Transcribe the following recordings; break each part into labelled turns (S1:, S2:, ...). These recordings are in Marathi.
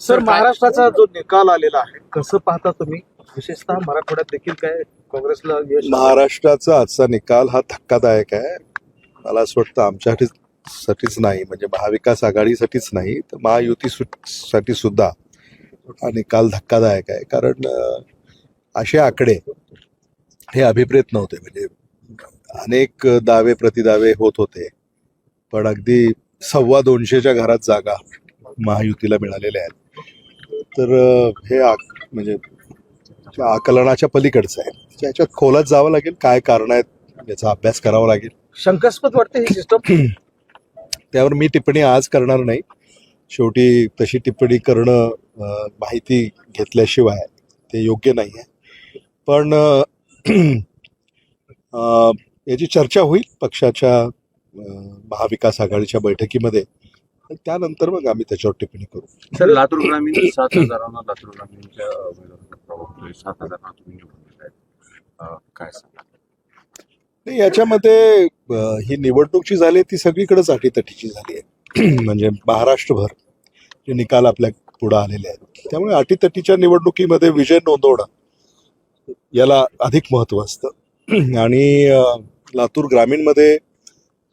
S1: सर महाराष्ट्राचा जो निकाल आलेला आहे कसं पाहता तुम्ही? विशेषतः मराठवाड्यात देखील काय काँग्रेसला यश
S2: महाराष्ट्राचा आजचा निकाल हा धक्कादायक आहे. मला असं वाटतं आमच्यासाठी साठीच नाही म्हणजे महाविकास आघाडीसाठीच नाही तर महायुती सु- साठी सुद्धा हा निकाल धक्कादायक आहे. कारण असे आकडे हे अभिप्रेत नव्हते. म्हणजे अनेक दावे प्रतिदावे होत होते. पण अगदी सव्वा दोनशेच्या घरात जागा महायुतीला मिळालेल्या आहेत. तर हे आक- म्हणजे त्या आकलनाच्या पलीकडचं आहे. त्याच्यात खोलात जावं लागेल काय कारण आहेत याचा अभ्यास करावा लागेल.
S1: शंकास्पद वाटते ही सिस्टम
S2: त्यावर मी टिप्पणी आज करणार नाही. शेवटी तशी टिप्पणी करणं माहिती घेतल्याशिवाय ते योग्य नाही आहे पण याची चर्चा होईल पक्षाच्या महाविकास आघाडीच्या बैठकीमध्ये. त्यानंतर मग आम्ही त्याच्यावर टिप्पणी करू.
S3: सर लातूर ग्रामीण सात हजारांना लातूर ग्रामीणच्या सात हजारांना तुम्ही निवडून दिलाय अं, काय सांगा
S2: नाही याच्यामध्ये ही निवडणूक जी झाली ती सगळीकडेच अटीतटीची झाली आहे. म्हणजे महाराष्ट्रभर जे निकाल आपल्या पुढे आलेले आहेत. त्यामुळे अटीतटीच्या निवडणुकीमध्ये विजय नोंदवणं याला अधिक महत्त्व असतं. आणि लातूर ग्रामीणमध्ये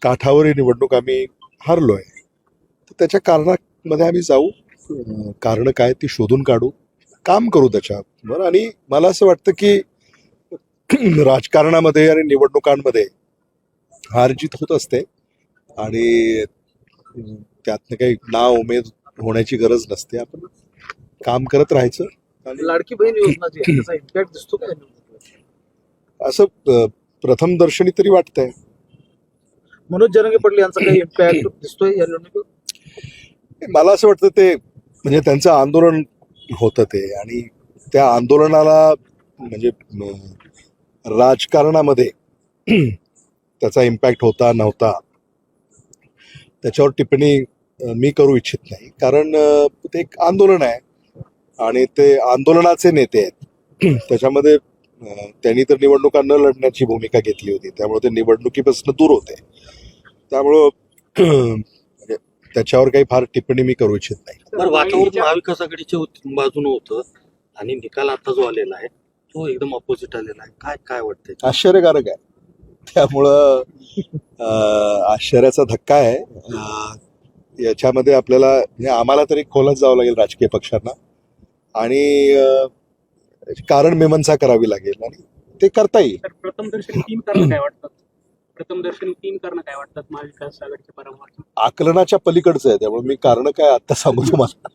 S2: काठावरील निवडणूक आम्ही हारलो आहे तर त्याच्या कारणामध्ये आम्ही जाऊ. कारणं काय ती शोधून काढू. काम करू त्याच्यावर. आणि मला असं वाटतं की राजकारणामध्ये आणि निवडणुकांमध्ये हार जीत होत असते. आणि त्यातनं काही नाव उमेद होण्याची गरज नसते. आपण काम करत राहायचं.
S1: लाडकी बहीण योजना
S2: असं प्रथम दर्शनी तरी वाटतंय.
S1: मनोज जरंगे पाटील यांचा काही इम्पॅक्ट दिसतोय या निवडणुकीत
S2: मला असं वाटतं ते म्हणजे त्यांचं आंदोलन होतं ते. आणि त्या आंदोलनाला म्हणजे राजकारणामध्ये त्याचा इम्पॅक्ट होता नव्हता. त्याच्यावर टिप्पणी मी करू इच्छित नाही. कारण ते एक आंदोलन आहे. आणि ते आंदोलनाचे नेते आहेत. त्याच्यामध्ये त्यांनी तर निवडणुका न लढण्याची भूमिका घेतली होती. त्यामुळे ते निवडणुकीपासून दूर होते. त्यामुळं त्याच्यावर काही फार टिप्पणी मी करू इच्छित नाही.
S4: तर वातावरण महाविकास आघाडीच्या उत- बाजूने होतं आणि निकाल आता जो आलेला आहे तो एकदम ऑपोजिट आलेला आहे. काय काय वाटतंय?
S2: आश्चर्यकारक आहे. त्यामुळं आश्चर्याचा धक्का आहे. याच्यामध्ये आपल्याला आम्हाला तरी खोलात जावं लागेल राजकीय पक्षांना. आणि कारण मीमांसा करावी लागेल आणि ते करता येईल.
S5: तर प्रथम दर्शनी तीन कारण काय वाटतात प्रथम दर्शनी तीन कारण काय वाटतात महाविकास आघाडीच्या पराभवाची
S2: आकलनाच्या पलीकडचं आहे त्यामुळे मी कारण काय आता सांगू तुम्हाला?